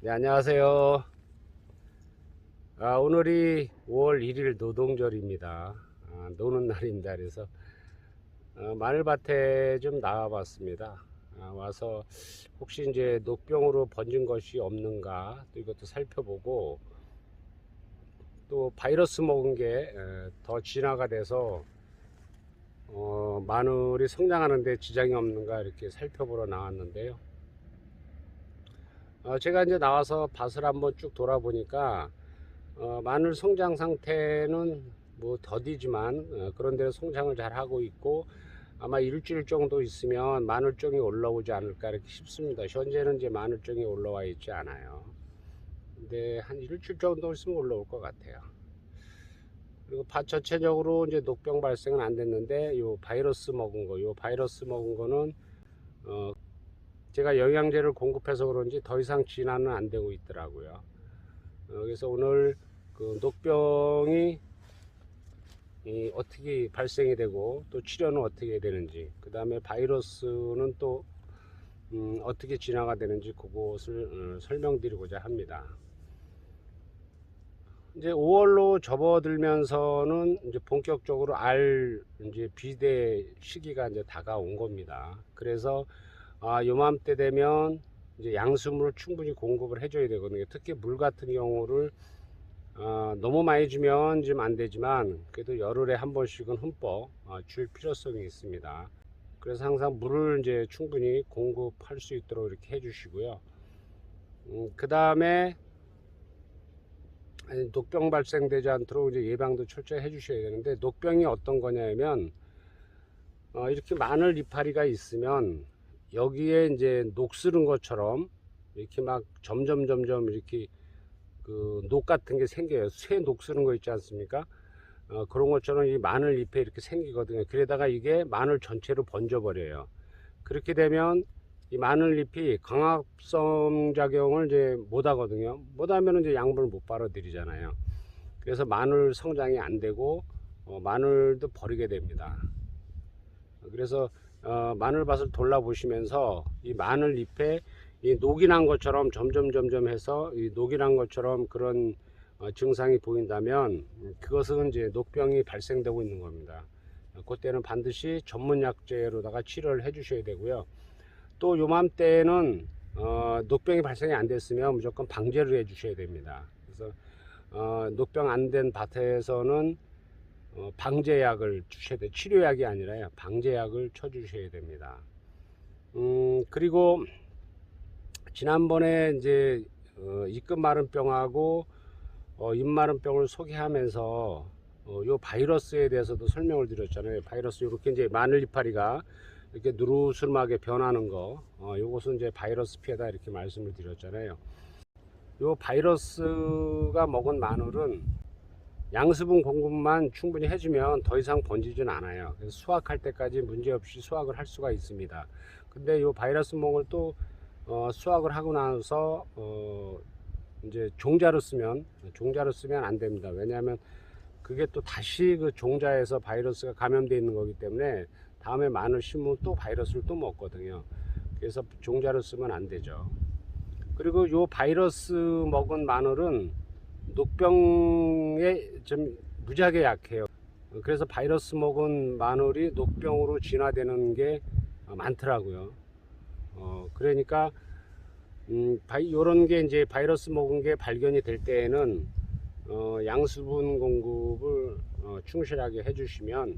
네, 안녕하세요. 아, 오늘이 5월 1일 노동절입니다. 아, 노는 날입니다. 그래서 어, 마늘밭에 좀 나와봤습니다. 아, 와서 혹시 이제 녹병으로 번진 것이 없는가 또 이것도 살펴보고 또 바이러스 먹은 게 더 진화가 돼서 어, 마늘이 성장하는데 지장이 없는가 이렇게 살펴보러 나왔는데요. 어, 제가 이제 나와서 밭을 한번 쭉 돌아보니까 어, 마늘 성장 상태는 뭐 더디지만 어, 그런데 성장을 잘 하고 있고 아마 일주일 정도 있으면 마늘종이 올라오지 않을까 이렇게 싶습니다. 현재는 이제 마늘종이 올라와 있지 않아요. 근데 한 일주일 정도 있으면 올라올 것 같아요. 그리고 밭 전체적으로 이제 녹병 발생은 안 됐는데 요 바이러스 먹은 거, 요 바이러스 먹은 거는 어 제가 영양제를 공급해서 그런지 더 이상 진화는 안 되고 있더라고요. 어, 그래서 오늘 그 녹병이 이 어떻게 발생이 되고 또 치료는 어떻게 되는지 그 다음에 바이러스는 또 음, 어떻게 진화가 되는지 그것을 어, 설명드리고자 합니다. 이제 5월로 접어들면서는 이제 본격적으로 알 이제 비대 시기가 이제 다가온 겁니다. 그래서 아, 요맘때 되면 이제 양수물을 충분히 공급을 해줘야 되거든요. 특히 물 같은 경우를 어, 너무 많이 주면 좀 안 되지만 그래도 열흘에 한 번씩은 흠뻑 어, 줄 필요성이 있습니다. 그래서 항상 물을 이제 충분히 공급할 수 있도록 이렇게 해주시고요. 음, 그 다음에 녹병 발생되지 않도록 이제 예방도 철저히 해주셔야 되는데 녹병이 어떤 거냐면 어, 이렇게 마늘 이파리가 있으면 여기에 이제 녹슬은 것처럼 이렇게 막 점점 점점 이렇게 그 녹 같은 게 생겨요. 쇠 녹슬은 거 있지 않습니까? 어, 그런 것처럼 이 마늘 잎에 이렇게 생기거든요. 그러다가 이게 마늘 전체로 번져 버려요. 그렇게 되면 이 마늘 잎이 광합성 작용을 이제 못 하거든요. 못 하면 이제 양분을 못 빨아 들이잖아요. 그래서 마늘 성장이 안 되고 어, 마늘도 버리게 됩니다. 그래서 어, 마늘밭을 돌아보시면서 이 마늘 잎에 이 녹이 난 것처럼 점점 점점 해서 이 녹이 난 것처럼 그런 어, 증상이 보인다면 음, 그것은 이제 녹병이 발생되고 있는 겁니다. 어, 그때는 반드시 전문 약제로다가 치료를 해 주셔야 되고요. 또 요맘때는 어, 녹병이 발생이 안 됐으면 무조건 방제를 해 주셔야 됩니다. 그래서 어, 녹병 안 된 밭에서는 어, 방제약을 주셔야 돼. 치료약이 아니라요. 방제약을 쳐 주셔야 됩니다. 음, 그리고 지난번에 이제 어, 입금 마른병하고 어, 입마른병을 소개하면서 어, 요 바이러스에 대해서도 설명을 드렸잖아요. 바이러스 이렇게 이제 마늘 이파리가 이렇게 누르스름하게 변하는 거, 어, 요것은 이제 바이러스 피해다 이렇게 말씀을 드렸잖아요. 요 바이러스가 먹은 마늘은 양수분 공급만 충분히 해주면 더 이상 번지진 않아요. 그래서 수확할 때까지 문제없이 수확을 할 수가 있습니다. 근데 요 바이러스 몽을 또 어, 수확을 하고 나서 어, 이제 종자로 쓰면 종자로 쓰면 안 됩니다. 왜냐하면 그게 또 다시 그 종자에서 바이러스가 감염되어 있는 거기 때문에 다음에 마늘 심으면 또 바이러스를 또 먹거든요. 그래서 종자로 쓰면 안 되죠. 그리고 요 바이러스 먹은 마늘은 녹병에 좀 무지하게 약해요. 그래서 바이러스 먹은 마늘이 녹병으로 진화되는 게 많더라고요. 어, 그러니까 음, 바이, 요런 게 이제 바이러스 먹은 게 발견이 될 때에는 어, 양수분 공급을 어, 충실하게 해주시면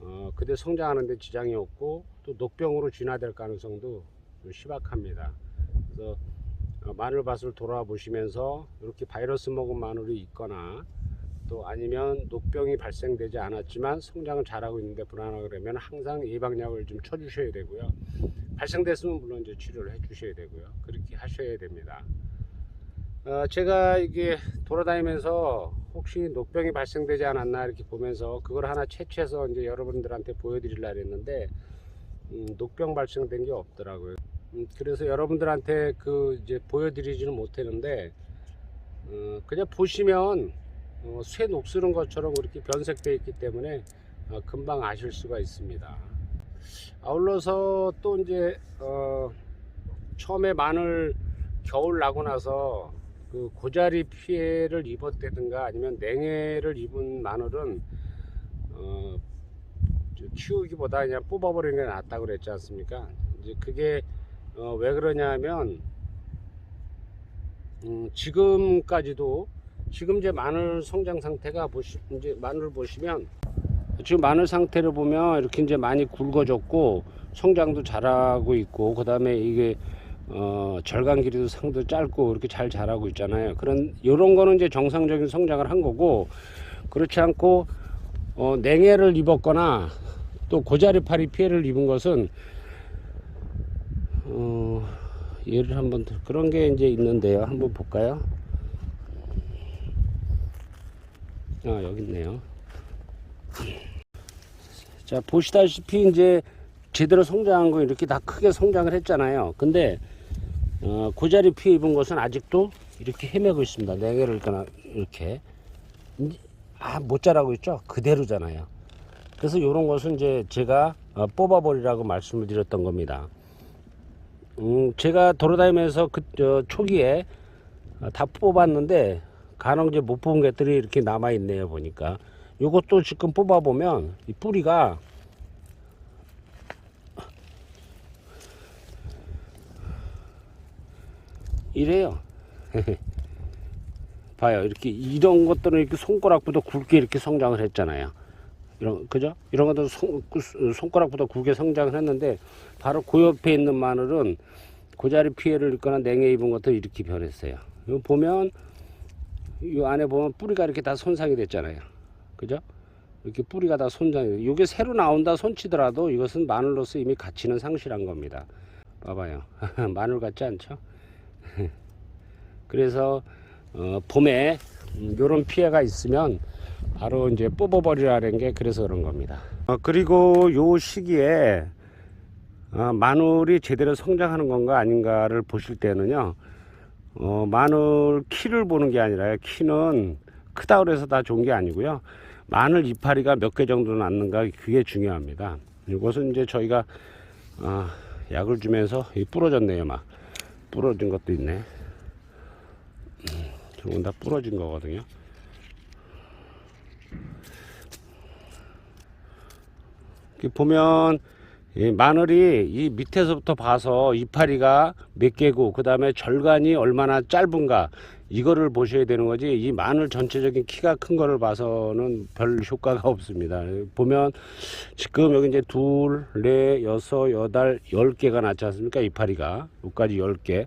어, 그대 성장하는 데 지장이 없고 또 녹병으로 진화될 가능성도 좀 희박합니다. 그래서 어, 마늘밭을 돌아보시면서 이렇게 바이러스 먹은 마늘이 있거나 또 아니면 녹병이 발생되지 않았지만 성장을 잘하고 있는데 불안하고 그러면 항상 예방약을 좀 쳐주셔야 되고요. 발생됐으면 물론 이제 치료를 해주셔야 되고요. 그렇게 하셔야 됩니다. 어, 제가 이게 돌아다니면서 혹시 녹병이 발생되지 않았나 이렇게 보면서 그걸 하나 채취해서 이제 여러분들한테 보여드리려고 했는데 음, 녹병 발생된 게 없더라고요. 음, 그래서 여러분들한테 그 이제 보여드리지는 못했는데 어, 그냥 보시면 어, 쇠 녹슬은 것처럼 그렇게 변색되어 있기 때문에 어, 금방 아실 수가 있습니다. 아울러서 또 이제 어, 처음에 마늘 겨울 나고 나서 그 고자리 피해를 입었다든가 아니면 냉해를 입은 마늘은 어, 저 키우기보다 그냥 뽑아버리는 게 낫다고 그랬지 않습니까? 이제 그게 어, 왜 그러냐면 음, 지금까지도 지금 이제 마늘 성장 상태가 보시 이제 마늘 보시면 지금 마늘 상태를 보면 이렇게 이제 많이 굵어졌고 성장도 잘하고 있고 그 다음에 이게 어, 절간 길이도 상도 짧고 이렇게 잘 자라고 있잖아요. 그런 이런 거는 이제 정상적인 성장을 한 거고 그렇지 않고 어, 냉해를 입었거나 또 고자리파리 피해를 입은 것은 어, 예를 한번 더- 그런 게 이제 있는데요. 한번 볼까요? 아 여기 있네요. 자 보시다시피 이제 제대로 성장한 거 이렇게 다 크게 성장을 했잖아요. 근데 어, 고자리 피해 입은 것은 아직도 이렇게 헤매고 있습니다. 냉해를 거나 이렇게 아못 자라고 있죠. 그대로잖아요. 그래서 이런 것은 이제 제가 어, 뽑아버리라고 말씀을 드렸던 겁니다. 음, 제가 돌아다니면서 그 저, 초기에 어, 다 뽑았는데 간혹 이제 못 뽑은 것들이 이렇게 남아 있네요 보니까. 요것도 지금 뽑아 보면 이 뿌리가 이래요. 봐요. 이렇게 이런 것들은 이렇게 손가락보다 굵게 이렇게 성장을 했잖아요 이런 그죠 이런 것도 손, 그 손가락보다 굵게 성장을 했는데 바로 그 옆에 있는 마늘은 고자리 피해를 입거나 냉해 입은 것도 이렇게 변했어요 이거 보면 이 안에 보면 뿌리가 이렇게 다 손상이 됐잖아요. 그죠? 이렇게 뿌리가 다 손상이 돼. 이게 새로 나온다 손치더라도 이것은 마늘로서 이미 가치는 상실한 겁니다. 봐봐요. 마늘 같지 않죠? 그래서 어, 봄에 이런 피해가 있으면 바로 이제 뽑아버리라는 게 그래서 그런 겁니다. 어, 그리고 요 시기에 어, 마늘이 제대로 성장하는 건가 아닌가를 보실 때는요. 어, 마늘 키를 보는 게 아니라요. 키는 크다 그래서 다 좋은 게 아니고요. 마늘 이파리가 몇 개 정도 났는가 그게 중요합니다. 이것은 이제 저희가 아, 약을 주면서 이 부러졌네요. 막 부러진 것도 있네. 음, 저건 다 부러진 거거든요. 이렇게 보면 이 마늘이 이 밑에서부터 봐서 이파리가 몇 개고 그 다음에 절간이 얼마나 짧은가 이거를 보셔야 되는 거지 이 마늘 전체적인 키가 큰 거를 봐서는 별 효과가 없습니다. 보면 지금 여기 이제 둘, 넷, 여섯, 여덟, 열 개가 났지 않습니까? 이파리가. 여기까지 열 개.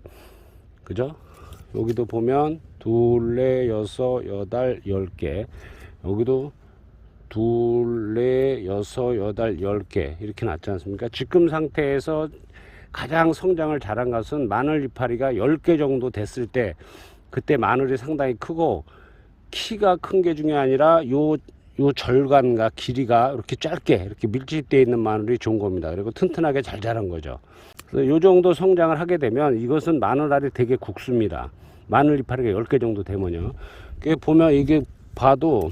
그죠? 여기도 보면 둘, 넷, 여섯, 여덟, 열 개. 여기도 둘, 넷, 여섯, 여덟, 열 개 이렇게 났지 않습니까? 지금 상태에서 가장 성장을 잘한 것은 마늘 이파리가 열 개 정도 됐을 때 그때 마늘이 상당히 크고 키가 큰 게 중요한 아니라 요, 요 절간과 길이가 이렇게 짧게 이렇게 밀집되어 있는 마늘이 좋은 겁니다. 그리고 튼튼하게 잘 자란 거죠. 그래서 요 정도 성장을 하게 되면 이것은 마늘알이 되게 국습니다. 마늘 이파리가 열 개 정도 되면요. 보면 이게 봐도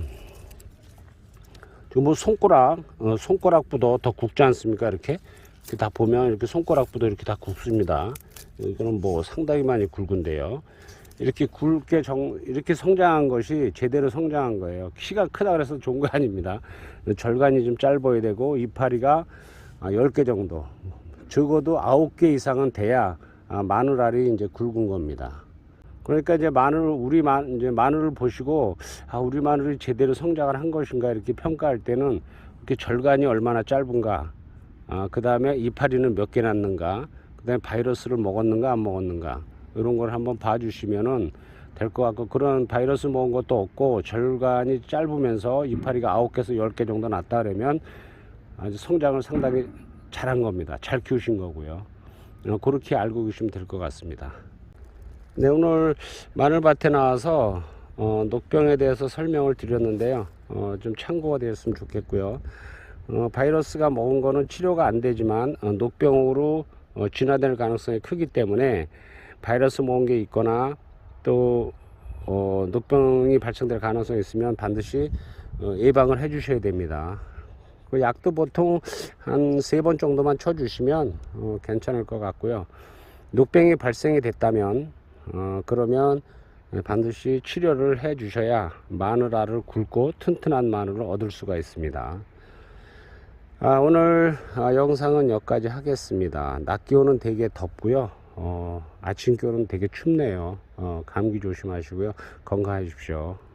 지금 뭐 손가락, 어, 손가락보다 더 굵지 않습니까? 이렇게. 이렇게 다 보면 이렇게 손가락보다 이렇게 다 굵습니다. 이거는 뭐 상당히 많이 굵은데요. 이렇게 굵게 정, 이렇게 성장한 것이 제대로 성장한 거예요. 키가 크다 그래서 좋은 거 아닙니다. 절간이 좀 짧아야 되고 이파리가 아, 10개 정도. 적어도 9개 이상은 돼야 아, 마늘알이 이제 굵은 겁니다. 그러니까 이제 마늘 우리 마 이제 마늘을 보시고 아 우리 마늘이 제대로 성장을 한 것인가 이렇게 평가할 때는 이렇게 절간이 얼마나 짧은가 아 그 다음에 이파리는 몇 개 났는가 그 다음에 바이러스를 먹었는가 안 먹었는가 이런 걸 한번 봐주시면은 될 것 같고 그런 바이러스 먹은 것도 없고 절간이 짧으면서 이파리가 아홉 개에서 열 개 정도 났다 그러면 아주 성장을 상당히 잘한 겁니다 잘 키우신 거고요 어, 그렇게 알고 계시면 될 것 같습니다. 네, 오늘 마늘밭에 나와서 어, 녹병에 대해서 설명을 드렸는데요. 어, 좀 참고가 되었으면 좋겠고요. 어, 바이러스가 먹은 거는 치료가 안 되지만 어, 녹병으로 어, 진화될 가능성이 크기 때문에 바이러스 먹은 게 있거나 또 어, 녹병이 발생될 가능성이 있으면 반드시 어, 예방을 해 주셔야 됩니다. 그 약도 보통 한 세 번 정도만 쳐주시면 어, 괜찮을 것 같고요. 녹병이 발생이 됐다면 어, 그러면 반드시 치료를 해 주셔야 마늘알을 굵고 튼튼한 마늘을 얻을 수가 있습니다. 아, 오늘 아, 영상은 여기까지 하겠습니다. 낮 기온은 되게 덥고요. 어, 아침 기온은 되게 춥네요. 어, 감기 조심하시고요. 건강하십시오.